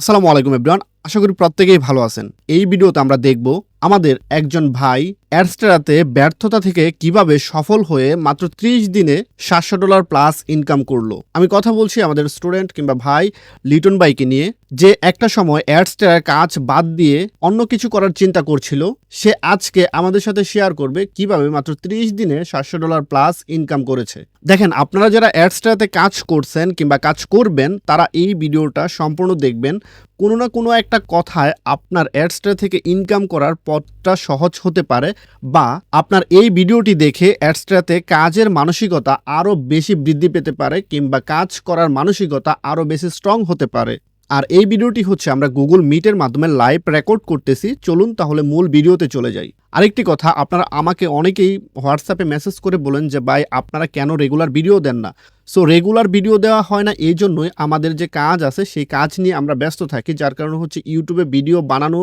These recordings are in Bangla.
আসসালামু আলাইকুম এভরিওয়ান, আশা করি প্রত্যেকেই ভালো আছেন। এই ভিডিওতে আমরা দেখব আমাদের একজন ভাই অ্যাডস্টেরাতে ব্যর্থতা থেকে কীভাবে সফল হয়ে মাত্র 30 দিনে সাতশো ডলার প্লাস ইনকাম করল। আমি কথা বলছি আমাদের স্টুডেন্ট কিংবা ভাই লিটন বাইকে নিয়ে। যে একটা সময় অ্যাডস্টেরার কাজ বাদ দিয়ে অন্য কিছু করার চিন্তা করছিল, সে আজকে আমাদের সাথে শেয়ার করবে কীভাবে মাত্র 30 দিনে সাতশো ডলার প্লাস ইনকাম করেছে। দেখেন, আপনারা যারা অ্যাডস্টেরাতে কাজ করছেন কিংবা কাজ করবেন, তারা এই ভিডিওটা সম্পূর্ণ দেখবেন। কোনো না কোনো একটা কথায় আপনার অ্যাডস্টা থেকে ইনকাম করার পথটা সহজ হতে পারে বা আপনার এই ভিডিওটি দেখে অ্যাডস্ট্রাতে কাজের মানসিকতা আরও বেশি বৃদ্ধি পেতে পারে কিংবা কাজ করার মানসিকতা আরও বেশি স্ট্রং হতে পারে। আর এই ভিডিওটি হচ্ছে আমরা গুগল মিটের মাধ্যমে লাইভ রেকর্ড করতেছি। চলুন তাহলে মূল ভিডিওতে চলে যাই। আরেকটি কথা, আপনারা আমাকে অনেকেই হোয়াটসঅ্যাপে মেসেজ করে বলেন যে, ভাই, আপনারা কেন রেগুলার ভিডিও দেন না? সো রেগুলার ভিডিও দেওয়া হয় না, এই জন্যই আমাদের যে কাজ আছে, সেই কাজ নিয়ে আমরা ব্যস্ত থাকি, যার কারণে হচ্ছে ইউটিউবে ভিডিও বানানো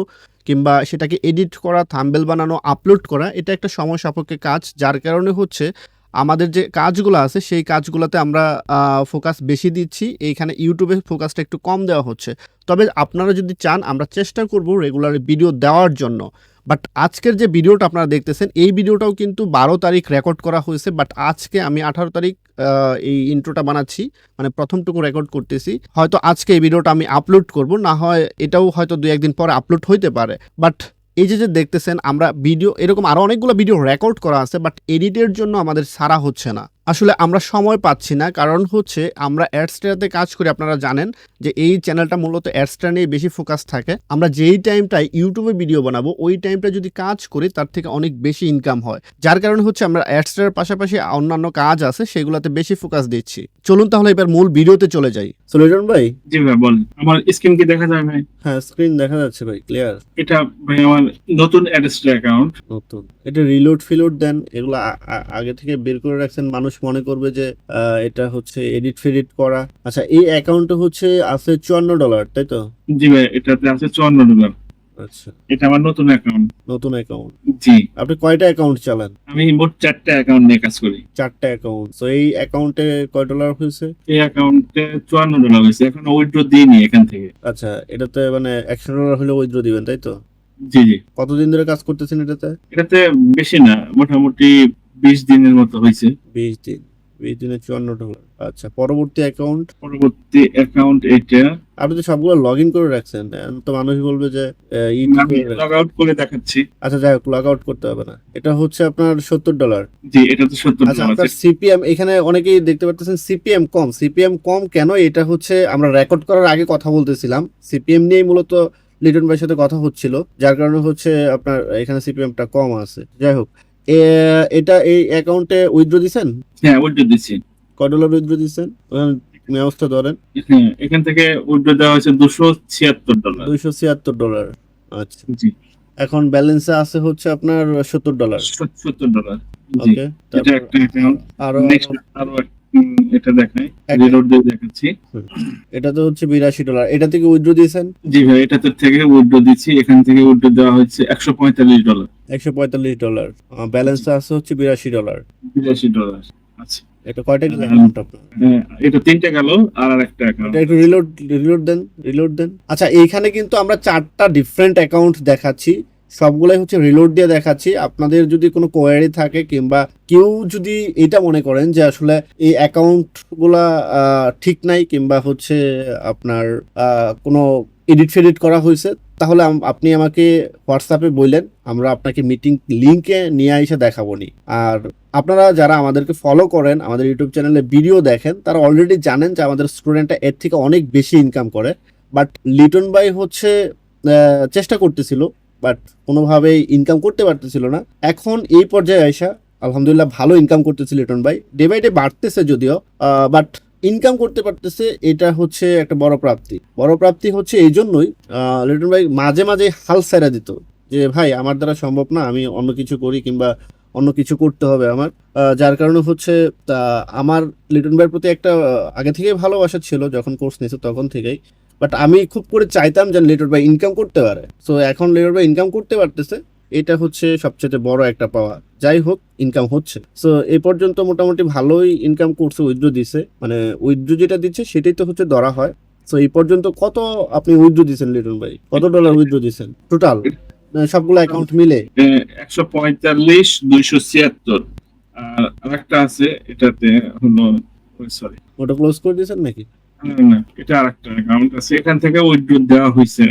কিংবা সেটাকে এডিট করা থাম্বেল বানানো আপলোড করা, এটা একটা সময় সাপেক্ষে কাজ। যার কারণে হচ্ছে আমাদের যে কাজগুলো আছে, সেই কাজগুলোতে আমরা ফোকাস বেশি দিচ্ছি। এইখানে ইউটিউবে ফোকাসটা একটু কম দেওয়া হচ্ছে। তবে আপনারা যদি চান, আমরা চেষ্টা করব রেগুলার ভিডিও দেওয়ার জন্য। বাট আজকের যে ভিডিওটা আপনারা দেখতেছেন, এই ভিডিওটাও কিন্তু বারো তারিখ রেকর্ড করা হয়েছে। বাট আজকে আমি আঠারো তারিখ এই ইন্ট্রোটা বানাচ্ছি। মানে প্রথমটুকু রেকর্ড করতেছি। হয়তো আজকে এই ভিডিওটা আমি আপলোড করব। না হয় এটাও হয়তো দু একদিন পরে আপলোড হইতে পারে। বাট এই যে যে দেখতেছেন, আমরা ভিডিও এরকম আরও অনেকগুলো ভিডিও রেকর্ড করা আছে বাট এডিটের জন্য আমাদের সারা হচ্ছে না। আসলে আমরা সময় পাচ্ছি না কারণ হচ্ছে আমরা অ্যাডস্টাতে কাজ করি আপনারা জানেন যে এই চ্যানেলটা মূলত অ্যাডস্টা নিয়ে বেশি ফোকাস থাকে। আমরা যেই টাইমটায় ইউটিউবে ভিডিও বানাবো ওই টাইমটা যদি কাজ করি তার থেকে অনেক বেশি ইনকাম হয়। যার কারণে হচ্ছে আমরা অ্যাডস্টার পাশাপাশি অন্যান্য কাজ আছে সেগুলোতে বেশি ফোকাস দিচ্ছি। চলুন তাহলে এবার মূল ভিডিওতে চলে যাই। সুলেজন ভাই? জি ভাই বল আমার স্ক্রিন কি দেখা যায় ভাই? হ্যাঁ স্ক্রিন দেখা যাচ্ছে ভাই ক্লিয়ার এটা ভাই আমার নতুন অ্যাড্রেসটা অ্যাকাউন্ট নতুন। এটা রিলোড ফিলোড দেন এগুলো আগে থেকে বের করে রাখছেন মানুষ মনে করবে যে এটা হচ্ছে এডিট ফেডিট করা। আচ্ছা এই অ্যাকাউন্টে হচ্ছে আছে চুয়ান্ন ডলার তাই তো? জি ভাই এটাতে আছে চুয়ান্ন ডলার আচ্ছা। এটা আমার নতুন অ্যাকাউন্ট নতুন অ্যাকাউন্ট জি। আপনি কয়টা অ্যাকাউন্ট চালান? আমি মোট চারটে অ্যাকাউন্ট নিয়ে কাজ করি। চারটা অ্যাকাউন্ট তো এই অ্যাকাউন্টে কয় ডলার হয়েছে? এই অ্যাকাউন্টে চুয়ান্ন ডলার হয়েছে। এখন উইথড্র দিইনি এখান থেকে। আচ্ছা এটাতে মানে একশো ডলার হলে উইথড্র দিবেন তাই তো? জি জি। কতদিন ধরে কাজ করতেছেন এটাতে? এটাতে বেশি না মোটামুটি বিশ দিনের মতো হয়েছে। বিশ দিন বিশ দিনে চুয়ান্ন ডলার আচ্ছা পরবর্তী অ্যাকাউন্ট পরবর্তী অ্যাকাউন্ট এটা আপনি তো সবগুলো লগ ইন করে রাখছেন। তো মানুষ বলবে যে লগ আউট করে দেখাচ্ছি। আচ্ছা যাই হোক লগ আউট করতে হবে না। এটা হচ্ছে আপনার সত্তর ডলার জি এটা তো সত্তর আচ্ছা আপনার সিপিএম এখানে অনেকেই দেখতে পাচ্ছেন সিপিএম কম। সিপিএম কম কেন? এটা হচ্ছে আমরা রেকর্ড করার আগে কথা বলতেছিলাম। সিপিএম নিয়েই মূলত লিটন ভাইয়ের সাথে কথা হচ্ছিল। যার কারণে হচ্ছে আপনার এখানে সিপিএমটা কম আছে। যাই হোক এটা এই অ্যাকাউন্টে উইথড্র দিছেন? হ্যাঁ উইথড্র দিছি। কয় ডলার উইথড্র দিছেন? ব্যবস্থা ধরেন। হ্যাঁ এখান থেকে উইথড্র দেওয়া হয়েছে দুশো ছিয়াত্তর ডলার দুইশো ছিয়াত্তর ডলার আচ্ছা। জি। এখন ব্যালেন্সে আছে হচ্ছে আপনার সত্তর ডলার সত্তর ডলার ওকে এটা একটা অ্যাকাউন্ট আরও নেক্সট আরও এটা দেখাই রিলোড দিয়ে দেখাচ্ছি। এটা তো হচ্ছে বিরাশি ডলার এটা থেকে উইথড্র দিয়েছেন? জি ভাই এটাতে থেকে উইথড্র দিচ্ছি। এখান থেকে উইথড্র দেওয়া হচ্ছে একশো পঁয়তাল্লিশ ডলার একশো পঁয়তাল্লিশ ডলার ব্যালেন্স আছে হচ্ছে বিরাশি ডলার বিরাশি ডলার আচ্ছা। এটা কয়টা গেল অ্যাকাউন্ট হ্যাঁ, এটা তিনটে গেল আর আর একটা অ্যাকাউন্ট এটা একটু রিলোড রিলোড দেন রিলোড দেন। আচ্ছা এইখানে কিন্তু আমরা চারটা ডিফারেন্ট অ্যাকাউন্ট দেখাচ্ছি। সবগুলাই হচ্ছে রিলোড দিয়ে দেখাচ্ছি। আপনাদের যদি কোনো কোয়ারি থাকে কিংবা কেউ যদি এটা মনে করেন যে আসলে এই অ্যাকাউন্টগুলা ঠিক নাই কিংবা হচ্ছে আপনার কোনো এডিট ফেডিট করা হয়েছে, তাহলে আপনি আমাকে হোয়াটসঅ্যাপে বললেন, আমরা আপনাকে মিটিং লিঙ্কে নিয়ে এসে দেখাবো নি আর আপনারা যারা আমাদেরকে ফলো করেন, আমাদের ইউটিউব চ্যানেলে ভিডিও দেখেন, তারা অলরেডি জানেন যে আমাদের স্টুডেন্টটা এর থেকে অনেক বেশি ইনকাম করে। বাট লিটন ভাই হচ্ছে চেষ্টা করতেছিল বাট কোনোভাবেই ইনকাম করতে পারতেছিল না। এখন এই পর্যায়ে আইসা আলহামদুলিল্লাহ ভালো ইনকাম করতেছে লিটন ভাই। ডে বাই ডে বাড়তেছে যদিও বাট ইনকাম করতে পারতেছে এটা হচ্ছে একটা বড় প্রাপ্তি। বড় প্রাপ্তি হচ্ছে এই জন্যই লিটন ভাই মাঝে মাঝে হাল সেরা দিত যে, ভাই, আমার দ্বারা সম্ভব না, আমি অন্য কিছু করি কিংবা অন্য কিছু করতে হবে আমার। যার কারণে হচ্ছে আমার লিটন ভাইয়ের প্রতি একটা আগে থেকেই ভালোবাসা ছিল যখন কোর্স নিয়েছে তখন থেকেই। বাট আমি খুব করে চাইতাম যে লিটন ভাই ইনকাম করতে পারে। সো এখন লিটন ভাই ইনকাম করতে পারতেছে এটা হচ্ছে সবচেয়ে বড় একটা পাওয়া। যাই হোক ইনকাম হচ্ছে। সো এই পর্যন্ত মোটামুটি ভালোই ইনকাম করছে উইথড্র দিছে। মানে উইথড্র যেটা দিচ্ছে সেটাই তো হচ্ছে ধরা হয়। সো এই পর্যন্ত কত আপনি উইথড্র দিয়েছেন লিটন ভাই কত ডলার উইথড্র দিয়েছেন টোটাল সবগুলো অ্যাকাউন্ট মিলে? একশো পঁয়তাল্লিশ দুইশো ছিয়াত্তর। আর আরেকটা আছে এটাতে হলো সরি ওটা ক্লোজ করে দিয়েছেন নাকি? এটা আরেকটা অ্যাকাউন্ট আছে। এখান থেকে উইথড্র দেওয়া হয়েছে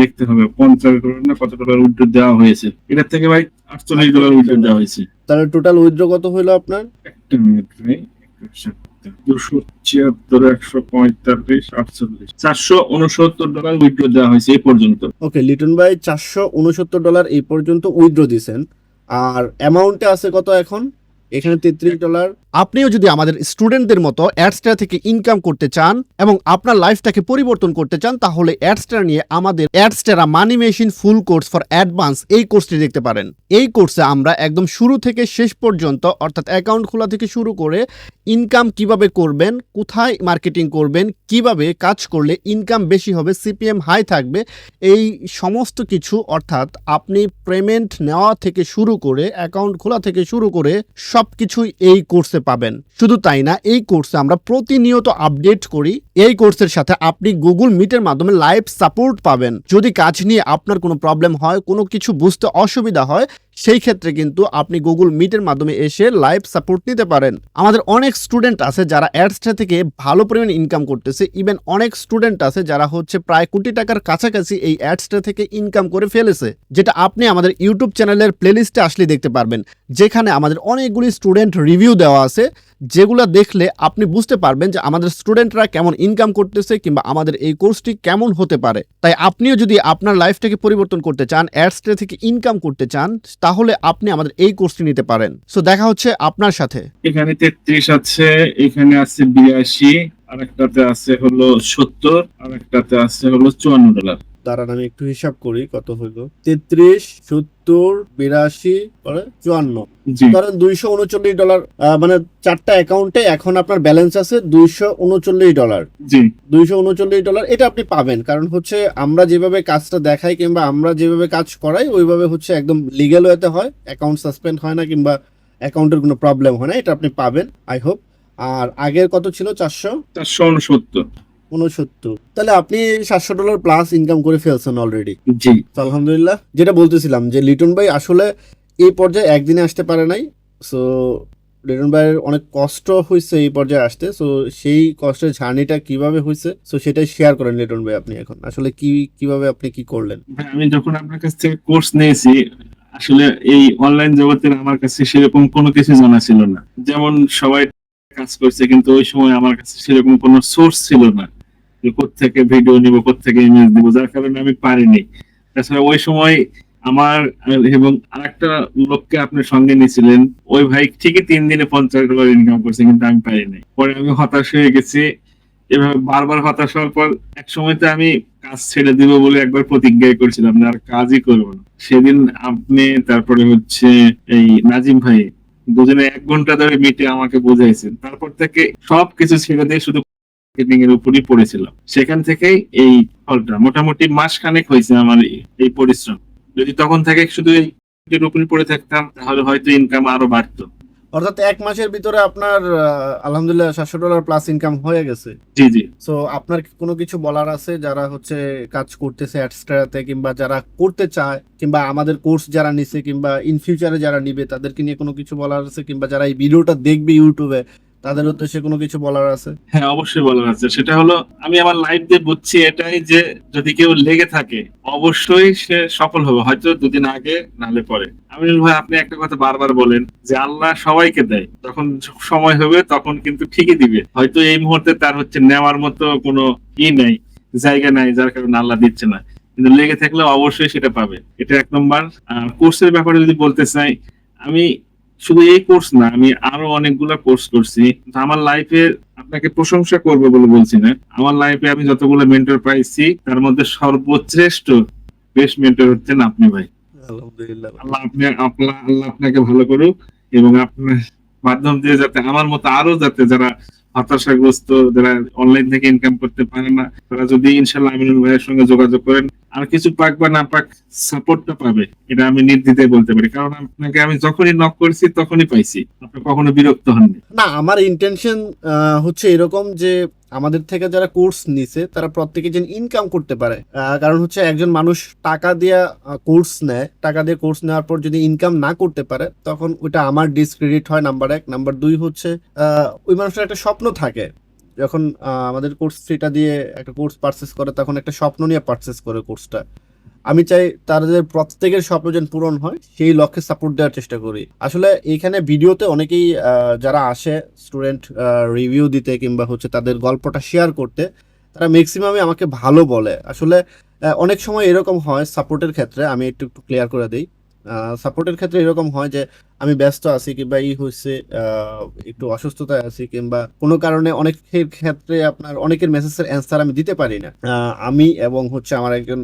দেখতে হবে পঞ্চাশ ডলার না কত ডলার উইথড্র দেওয়া হয়েছে। এটা থেকে ভাই আটচল্লিশ ডলার উইথড্র দেওয়া হয়েছে। তাহলে টোটাল উইথড্র কত হলো আপনার? একটা মিনিট ভাই দুশো ছিয়াত্তর একশো পঁয়তাল্লিশ আটচল্লিশ। চারশো উনসত্তর ডলার উইথড্র দেওয়া হয়েছে এই পর্যন্ত। ওকে লিটন ভাই চারশো উনসত্তর ডলার এই পর্যন্ত উইথড্র দিয়েছেন আর অ্যামাউন্টে আছে কত এখন? এখানে তেত্রিশ ডলার আপনিও যদি আমাদের স্টুডেন্টদের মতো অ্যাডস্টার থেকে ইনকাম করতে চান এবং আপনার লাইফটাকে পরিবর্তন করতে চান, তাহলে অ্যাডস্টার নিয়ে আমাদের Adsterra money machine full course for advance এই কোর্সটি দেখতে পারেন। এই কোর্সে আমরা একদম শুরু থেকে শেষ পর্যন্ত, অর্থাৎ অ্যাকাউন্ট খোলা থেকে শুরু করে ইনকাম কীভাবে করবেন, কোথায় মার্কেটিং করবেন, কীভাবে কাজ করলে ইনকাম বেশি হবে সিপিএম হাই থাকবে, এই সমস্ত কিছু, অর্থাৎ আপনি পেমেন্ট নেওয়া থেকে শুরু করে অ্যাকাউন্ট খোলা থেকে শুরু করে সব কিছুই এই কোর্সে পাবেন। শুধু তাই না এই কোর্সে আমরা প্রতিনিয়ত আপডেট করি এই কোর্সের সাথে আপনি গুগল মিটের মাধ্যমে লাইভ সাপোর্ট পাবেন। যদি কাজ নিয়ে আপনার কোনো প্রবলেম হয়, কোনো কিছু বুঝতে অসুবিধা হয়, সেই ক্ষেত্রে কিন্তু আপনি গুগল মিটের মাধ্যমে এসে লাইভ সাপোর্ট নিতে পারেন। আমাদের অনেক স্টুডেন্ট আছে যারা অ্যাডসটা থেকে ভালো পরিমাণ ইনকাম করতেছে। ইভেন অনেক স্টুডেন্ট আছে যারা হচ্ছে প্রায় কোটি টাকার কাছাকাছি এই অ্যাডসটা থেকে ইনকাম করে ফেলেছে, যেটা আপনি আমাদের ইউটিউব চ্যানেলের প্লেলিস্টে আসলে দেখতে পারবেন। যেখানে আমাদের অনেকগুলি স্টুডেন্ট রিভিউ দেওয়া আছে। যেগুলো দেখলে আপনি বুঝতে পারবেন যে আমাদের স্টুডেন্টরা কেমন ইনকাম করতেছে কিংবা আমাদের এই কোর্সটি কেমন হতে পারে। তাই আপনিও যদি আপনার লাইফটাকে পরিবর্তন করতে চান অ্যাডসটা থেকে ইনকাম করতে চান, তাহলে আপনি আমাদের এই কোর্সটি নিতে পারেন। সো দেখা হচ্ছে আপনার সাথে। এখানে তেত্রিশ আছে, এখানে আছে বিরাশি, আরেকটাতে আছে হলো সত্তর, আরেকটাতে আছে হলো চুয়ান্ন ডলার দাঁড়ান আমি একটু হিসাব করি কত হইল। তেত্রিশ সত্তর বিরাশি চুয়ান্ন। জি। ধরেন দুইশো উনচল্লিশ ডলার মানে চারটা অ্যাকাউন্টে এখন আপনার ব্যালেন্স আছে দুইশো উনচল্লিশ ডলার। দুইশো উনচল্লিশ ডলার এটা আপনি পাবেন। কারণ হচ্ছে আমরা যেভাবে কাজটা দেখাই কিংবা আমরা যেভাবে কাজ করাই ওইভাবে হচ্ছে একদম লিগেল ওয়েতে হয় অ্যাকাউন্ট সাসপেন্ড হয় না কিংবা অ্যাকাউন্টের কোনো প্রবলেম হয় না এটা আপনি পাবেন আই হোপ আর আগের কত ছিল? চারশো? চারশো উনসত্তর। উনসত্তর তাহলে আপনি সাতশো ডলার প্লাস ইনকাম করে ফেলছেন অলরেডি জি। আলহামদুলিল্লাহ যেটা বলতেছিলাম যে লিটন ভাই আসলে এই পর্যায়ে একদিনে আসতে পারে নাই। সো লিটন ভাইয়ের অনেক কষ্ট হয়েছে এই পর্যায়ে আসতে। সো সেই কষ্টের জার্নিটা কীভাবে হয়েছে সো সেটাই শেয়ার করেন লিটন ভাই আপনি এখন। আসলে কি কীভাবে আপনি কি করলেন? আমি যখন আপনার কাছ থেকে কোর্স নিয়েছি আসলে এই অনলাইন জগতের আমার কাছে সেরকম কোনো কিছু জানা ছিল না। যেমন সবাই কাজ করছে কিন্তু ওই সময় আমার কাছে সেরকম কোনো সোর্স ছিল না। কোত্থেকে ভিডিও নিব, কোত্থেকে ইমেজ দিব যার কারণে আমি পারিনি। তাছাড়া ওই সময় আমার এবং লোককে সঙ্গে নিয়েছিলেন, ওই ভাই ঠিকই তিন দিনে পঞ্চাশ ডলার ইনকাম করছে, কিন্তু আমি পারিনি। পরে আমি হতাশ হয়ে গেছি। এভাবে বারবার হতাশ হওয়ার পর এক সময় তো আমি কাজ ছেড়ে দিব বলে একবার প্রতিজ্ঞাই করেছিলাম আর কাজই করব না। সেদিন আপনি, তারপরে হচ্ছে এই নাজিম ভাই, দুজনে এক ঘণ্টা ধরে মিটে আমাকে বোঝাইছেন। তারপর থেকে সব কিছু ছেড়ে দিয়ে শুধু মার্কেটিং এর উপরই পড়েছিলাম। সেখান থেকেই এই ফলটা মোটামুটি মাস খানেক হয়েছে আমার এই- পরিশ্রম। যদি তখন থেকে শুধু এই এর উপরই পড়ে থাকতাম তাহলে হয়তো ইনকাম আরও বাড়তো। অর্থাৎ এক মাসের ভিতরে আপনার আলহামদুলিল্লাহ সাতশো ডলার প্লাস ইনকাম হয়ে গেছে। জি জি। সো আপনার কোনো কিছু বলার আছে? যারা হচ্ছে কাজ করতেছে অ্যাডস্ট্রাতে কিংবা যারা করতে চায় কিংবা আমাদের কোর্স যারা নিছে কিংবা ইন ফিউচারে যারা নিবে তাদেরকে নিয়ে কোনো কিছু বলার আছে? কিংবা যারা এই ভিডিওটা দেখবে ইউটিউবে তাদের উদ্দেশ্যে কোনো কিছু বলার আছে? হ্যাঁ অবশ্যই বলার আছে। সেটা হলো, আমি আমার লাইফ দিয়ে বুঝছি এটাই যে যদি কেউ লেগে থাকে, অবশ্যই সে সফল হবে, হয়তো দুদিন আগে, নাহলে পরে। আমি ভাই, আপনি একটা কথা বারবার বলেন যে আল্লাহ সবাইকে দেয়। যখন সময় হবে, তখন কিন্তু ঠিকই দিবে। হয়তো এই মুহূর্তে তার হচ্ছে নেওয়ার মতো কোনো ই নাই, জায়গা নাই, যার কারণে আল্লাহ দিচ্ছে না। কিন্তু লেগে থাকলে অবশ্যই সেটা পাবে। এটা এক নম্বর। কোর্সের ব্যাপারে যদি বলতে চাই, আমি শুধু এই কোর্স না আমি আরও অনেকগুলো কোর্স করছি। আমার লাইফে আপনাকে প্রশংসা করব বলে বলছি না। আমার লাইফে আমি যতগুলো মেন্টর পাইছি তার মধ্যে সর্বশ্রেষ্ঠ বেস্ট মেন্টর হচ্ছেন আপনি ভাই। আল্লাহ আপনি আল্লাহ আল্লাহ আপনাকে ভালো করুক এবং আপনার মাধ্যম দিয়ে যাতে আমার মতো আরও যাতে যারা হতাশাগ্রস্ত যারা অনলাইন থেকে ইনকাম করতে পারে না, তারা যদি ইনশাল্লাহ আমিনুল ভাইয়ের সঙ্গে যোগাযোগ করেন, আর কিছু পাক বা না পাক সাপোর্টটা পাবে, এটা আমি নির্দ্বিধায় বলতে পারি। কারণ আপনাকে আমি যখনই নক করেছি, তখনই পাইছি। আপনি কখনো বিরক্ত হননি। না, আমার ইন্টেনশন হচ্ছে এরকম যে আমাদের থেকে যারা কোর্স নিছে, তারা প্রত্যেকে যেন ইনকাম করতে পারে। কারণ হচ্ছে একজন মানুষ টাকা দিয়ে কোর্স নেয়, টাকা দিয়ে কোর্স নেওয়ার পর যদি ইনকাম না করতে পারে, তখন ওইটা আমার ডিসক্রেডিট হয় নাম্বার এক। নাম্বার দুই হচ্ছে ওই মানুষের একটা স্বপ্ন থাকে। যখন আমাদের কোর্স সেটা দিয়ে একটা কোর্স পারচেস করে, তখন একটা স্বপ্ন নিয়ে পারচেস করে কোর্সটা আমি চাই তাদের প্রত্যেকের স্বপ্ন যেন পূরণ হয়, সেই লক্ষ্যে সাপোর্ট দেওয়ার চেষ্টা করি। আসলে এইখানে ভিডিওতে অনেকেই যারা আসে স্টুডেন্ট রিভিউ দিতে কিংবা হচ্ছে তাদের গল্পটা শেয়ার করতে, তারা ম্যাক্সিমামই আমাকে ভালো বলে। আসলে অনেক সময় এরকম হয় সাপোর্টের ক্ষেত্রে, আমি একটু একটু ক্লিয়ার করে দিই। সাপোর্টের ক্ষেত্রে এরকম হয় যে আমি ব্যস্ত আছি কিংবা ই হচ্ছে একটু অসুস্থতায় আছি কিংবা কোনো কারণে অনেকের ক্ষেত্রে আপনার, অনেকের মেসেজের অ্যান্সার আমি দিতে পারি না। আমি এবং হচ্ছে আমার একজন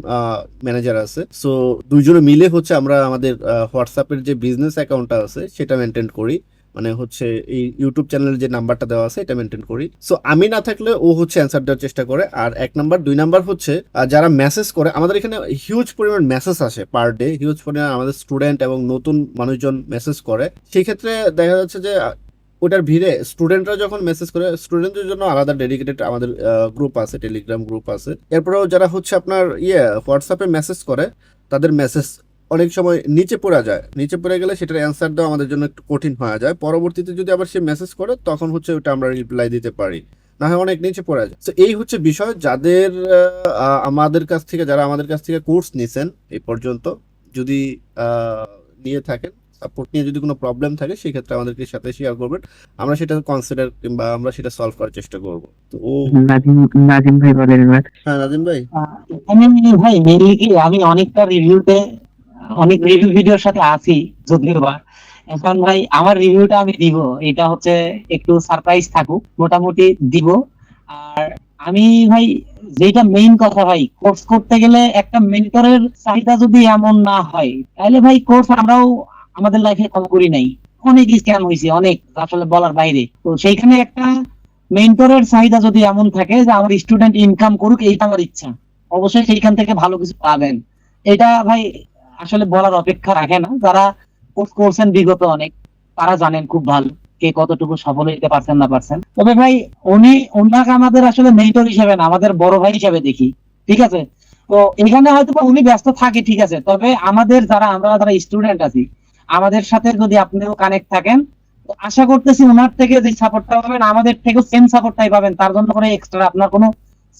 ম্যানেজার আছে। সো দুইজনে মিলে হচ্ছে আমরা আমাদের হোয়াটসঅ্যাপের যে বিজনেস অ্যাকাউন্টটা আছে, সেটা মেনটেন করি। মানে হচ্ছে এই ইউটিউব চ্যানেলের যে নাম্বারটা দেওয়া আছে, এটা মেনটেন করি। সো আমি না থাকলে ও হচ্ছে অ্যান্সার দেওয়ার চেষ্টা করে। আর এক নাম্বার দুই নাম্বার হচ্ছে যারা মেসেজ করে, আমাদের এখানে হিউজ পরিমাণ মেসেজ আসে পার ডে হিউজ পরিমাণ আমাদের স্টুডেন্ট এবং নতুন মানুষজন মেসেজ করে। সেই ক্ষেত্রে দেখা যাচ্ছে যে ওটার ভিড়ে স্টুডেন্টরা যখন মেসেজ করে স্টুডেন্টদের জন্য আলাদা ডেডিকেটেড আমাদের গ্রুপ আছে টেলিগ্রাম গ্রুপ আছে। এরপরেও যারা হচ্ছে আপনার ইয়ে হোয়াটসঅ্যাপে মেসেজ করে, তাদের মেসেজ অনেক সময় নিচে পড়ে যায়। নিচে পড়ে গেলে সেটার অ্যান্সার দেওয়া আমাদের জন্য একটু কঠিন হয়ে যায়। পরবর্তীতে যদি আবার সে মেসেজ করে তখন হচ্ছে ওটা আমরা রিপ্লাই দিতে পারি। না হয় অনেক নিচে পড়ে যায়। তো এই হচ্ছে বিষয়। যাদের আমাদের কাছ থেকে যারা আমাদের কাছ থেকে কোর্স নিছেন এই পর্যন্ত। যদি আহ, নিয়ে থাকেন সাপোর্ট নিয়ে যদি কোনো প্রবলেম থাকে সেক্ষেত্রে আমাদেরকে সাথে শেয়ার করবেন। আমরা সেটা কনসিডার কিংবা আমরা সেটা সলভ করার চেষ্টা করব। তো ও নাজিম নাজিম ভাই বলেন হ্যাঁ নাজিম ভাই। এখানে ভাই মেনলি কি আমি অনেকটা রিভিউতে অনেক রিভিউ ভিডিওর সাথে আছি, যদিও বা। এখন ভাই, আমার রিভিউটা আমি দিব। এটা হচ্ছে একটু সারপ্রাইজ থাকুক, মোটামুটি দিব। আর আমি ভাই যেটা মেইন কথা ভাই কোর্স করতে গেলে একটা মেন্টরের চাহিদা যদি এমন না হয়, তাহলে ভাই কোর্স আমরাও আমাদের লাইফে কম করি নাই। অনেক স্ক্যাম হয়েছে অনেক, আসলে বলার বাইরে। তো সেইখানে একটা মেন্টরের চাহিদা যদি এমন থাকে যে আমার স্টুডেন্ট ইনকাম করুক, এইটা আমার ইচ্ছা। অবশ্যই সেইখান থেকে ভালো কিছু পাবেন। এটা ভাই আসলে বলার অপেক্ষা রাখে না। যারা কোর্স করছেন বিগত অনেক, তারা জানেন খুব ভালো কে কতটুকু সফল হইতে পারছেন না পারছেন। তবে ভাই, উনি ওনাকে আমাদের আসলে মেন্টর হিসেবে না, আমাদের বড় ভাই হিসেবে দেখি, ঠিক আছে? তো এখানে হয়তো উনি ব্যস্ত থাকে, ঠিক আছে? তবে আমাদের যারা, আমরা যারা স্টুডেন্ট আছি, আমাদের সাথে যদি আপনিও কানেক্ট থাকেন আশা করতেছি ওনার থেকে যে সাপোর্টটা পাবেন, আমাদের থেকেও সেম সাপোর্টটাই পাবেন, তার জন্য কোনো এক্সট্রা আপনার কোনো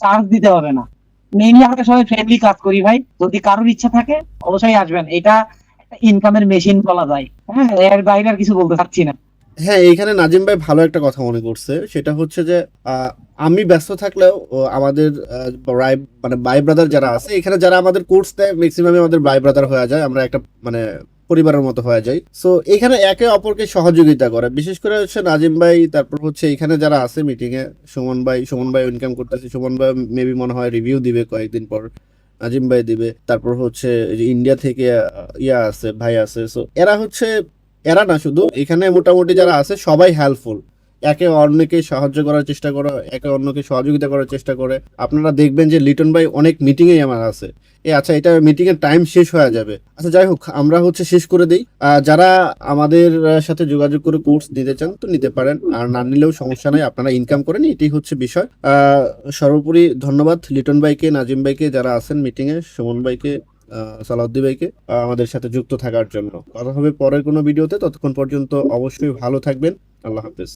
চার্জ দিতে হবে না। মেইনলি আমরা সবাই ফ্রেন্ডলি কাজ করি ভাই। যদি কারোর ইচ্ছা থাকে, অবশ্যই আসবেন। এটা ইনকামের মেশিন বলা যায়। হ্যাঁ এর বাইরে আর কিছু বলতে চাচ্ছি না। হ্যাঁ এইখানে নাজিম ভাই ভালো একটা কথা মনে করছে। সেটা হচ্ছে যে আমি ব্যস্ত থাকলেও আমাদের মানে বাই ব্রাদার যারা আছে, এখানে যারা আমাদের কোর্স দেয় ম্যাক্সিমাম আমাদের বাই ব্রাদার হয়ে যায়। আমরা একটা মানে পরিবারের মতো হয়ে যায়। সো এখানে একে অপরকে সহযোগিতা করে। বিশেষ করে হচ্ছে নাজিম ভাই, তারপর হচ্ছে এখানে যারা আছে মিটিং এ, সুমন ভাই সুমন ভাই ইনকাম করতেছে। সুমন ভাই মেবি মনে হয় রিভিউ দিবে কয়েকদিন পর। নাজিম ভাই দিবে। তারপর হচ্ছে ইন্ডিয়া থেকে ইয়া আছে, ভাই আছে। সো এরা হচ্ছে, এরা না শুধু, এখানে মোটামুটি যারা আছে সবাই হেল্পফুল একে অন্যকে সাহায্য করার চেষ্টা করে, একে অন্যকে সহযোগিতা করার চেষ্টা করে। আপনারা দেখবেন যে লিটন ভাই অনেক মিটিংয়েই আমার আছে। এ আচ্ছা এটা মিটিং এর টাইম শেষ হয়ে যাবে। আচ্ছা যাই হোক, আমরা হচ্ছে শেষ করে দিই। যারা আমাদের সাথে যোগাযোগ করে কোর্স নিতে চান তো নিতে পারেন। আর না নিলেও সমস্যা নাই, আপনারা ইনকাম করেন এটাই হচ্ছে বিষয়। সর্বোপরি ধন্যবাদ লিটন ভাইকে, নাজিম ভাইকে, যারা আছেন মিটিং এ, সুমন ভাইকে সালাউদ্দি ভাইকে আমাদের সাথে যুক্ত থাকার জন্য। কথা হবে পরের কোনো ভিডিওতে ততক্ষণ পর্যন্ত অবশ্যই ভালো থাকবেন। আল্লাহ হাফেজ।